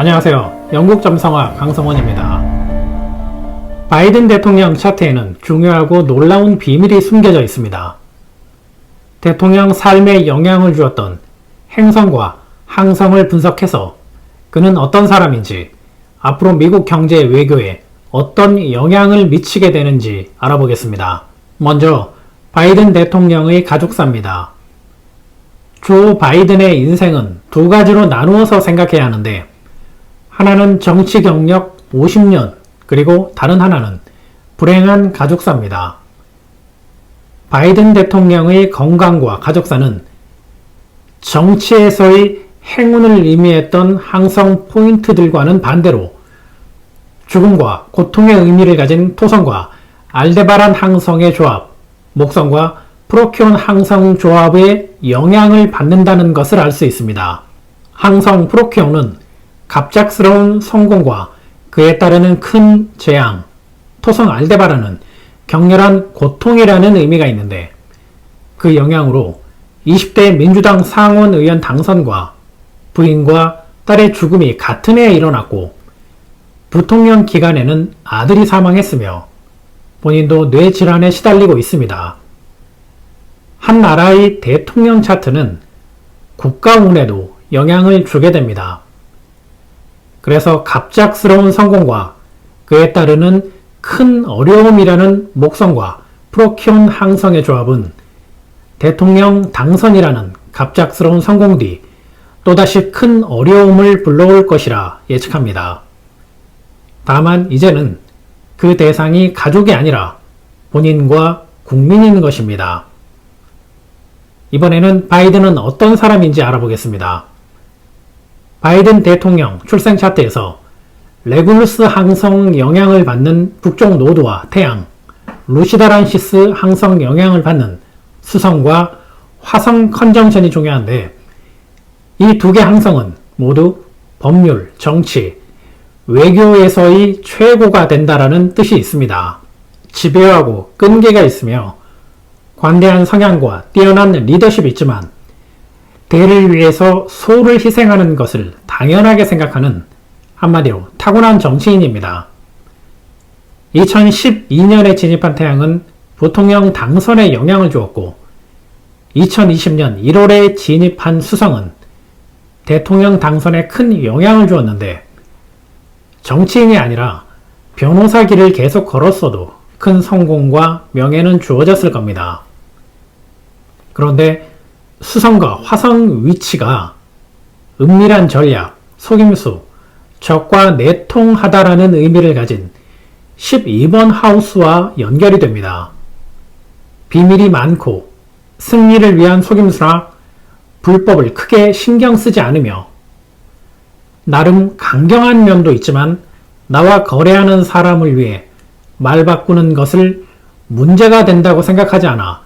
안녕하세요. 영국 점성화 강성원입니다. 바이든 대통령 차트에는 중요하고 놀라운 비밀이 숨겨져 있습니다. 대통령 삶에 영향을 주었던 행성과 항성을 분석해서 그는 어떤 사람인지 앞으로 미국 경제 외교에 어떤 영향을 미치게 되는지 알아보겠습니다. 먼저 바이든 대통령의 가족사입니다. 조 바이든의 인생은 두 가지로 나누어서 생각해야 하는데 하나는 정치 경력 50년 그리고 다른 하나는 불행한 가족사입니다. 바이든 대통령의 건강과 가족사는 정치에서의 행운을 의미했던 항성 포인트들과는 반대로 죽음과 고통의 의미를 가진 토성과 알데바란 항성의 조합, 목성과 프로키온 항성 조합의 영향을 받는다는 것을 알 수 있습니다. 항성 프로키온은 갑작스러운 성공과 그에 따르는 큰 재앙, 토성 알데바라는 격렬한 고통이라는 의미가 있는데 그 영향으로 20대 민주당 상원 의원 당선과 부인과 딸의 죽음이 같은 해에 일어났고 부통령 기간에는 아들이 사망했으며 본인도 뇌질환에 시달리고 있습니다. 한 나라의 대통령 차트는 국가 운에도 영향을 주게 됩니다. 그래서 갑작스러운 성공과 그에 따르는 큰 어려움이라는 목성과 프로키온 항성의 조합은 대통령 당선이라는 갑작스러운 성공 뒤 또다시 큰 어려움을 불러올 것이라 예측합니다. 다만 이제는 그 대상이 가족이 아니라 본인과 국민인 것입니다. 이번에는 바이든은 어떤 사람인지 알아보겠습니다. 바이든 대통령 출생 차트에서 레굴루스 항성 영향을 받는 북쪽 노드와 태양, 루시다란시스 항성 영향을 받는 수성과 화성 컨정션이 중요한데 이 두 개 항성은 모두 법률, 정치, 외교에서의 최고가 된다라는 뜻이 있습니다. 지배하고 끈기가 있으며 관대한 성향과 뛰어난 리더십이 있지만 대를 위해서 소를 희생하는 것을 당연하게 생각하는 한마디로 타고난 정치인입니다. 2012년에 진입한 태양은 부통령 당선에 영향을 주었고 2020년 1월에 진입한 수성은 대통령 당선에 큰 영향을 주었는데 정치인이 아니라 변호사 길을 계속 걸었어도 큰 성공과 명예는 주어졌을 겁니다. 그런데 수성과 화성 위치가 은밀한 전략, 속임수, 적과 내통하다라는 의미를 가진 12번 하우스와 연결이 됩니다. 비밀이 많고 승리를 위한 속임수라 불법을 크게 신경 쓰지 않으며 나름 강경한 면도 있지만 나와 거래하는 사람을 위해 말 바꾸는 것을 문제가 된다고 생각하지 않아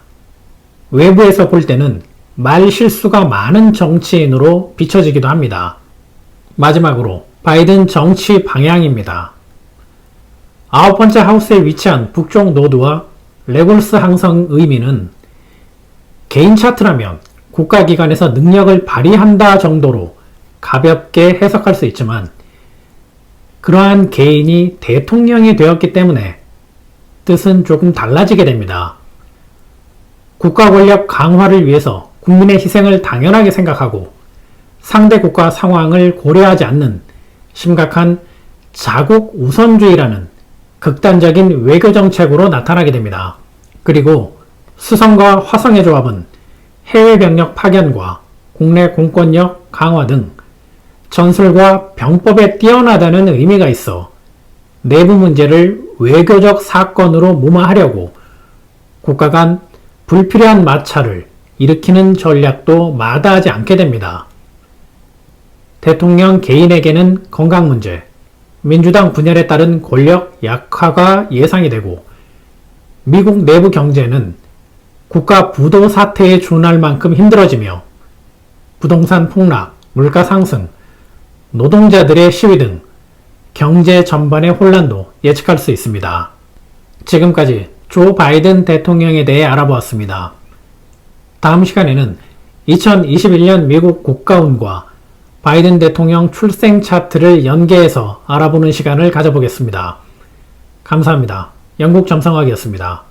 외부에서 볼 때는 말 실수가 많은 정치인으로 비춰지기도 합니다. 마지막으로 바이든 정치 방향입니다. 아홉 번째 하우스에 위치한 북쪽 노드와 레골스 항성 의미는 개인 차트라면 국가기관에서 능력을 발휘한다 정도로 가볍게 해석할 수 있지만 그러한 개인이 대통령이 되었기 때문에 뜻은 조금 달라지게 됩니다. 국가 권력 강화를 위해서 국민의 희생을 당연하게 생각하고 상대 국가 상황을 고려하지 않는 심각한 자국 우선주의라는 극단적인 외교 정책으로 나타나게 됩니다. 그리고 수성과 화성의 조합은 해외 병력 파견과 국내 공권력 강화 등 전술과 병법에 뛰어나다는 의미가 있어 내부 문제를 외교적 사건으로 무마하려고 국가 간 불필요한 마찰을 일으키는 전략도 마다하지 않게 됩니다. 대통령 개인에게는 건강 문제, 민주당 분열에 따른 권력 약화가 예상이 되고 미국 내부 경제는 국가 부도 사태에 준할 만큼 힘들어지며 부동산 폭락, 물가 상승, 노동자들의 시위 등 경제 전반의 혼란도 예측할 수 있습니다. 지금까지 조 바이든 대통령에 대해 알아보았습니다. 다음 시간에는 2021년 미국 국가운과 바이든 대통령 출생 차트를 연계해서 알아보는 시간을 가져보겠습니다. 감사합니다. 영국 점성학이었습니다.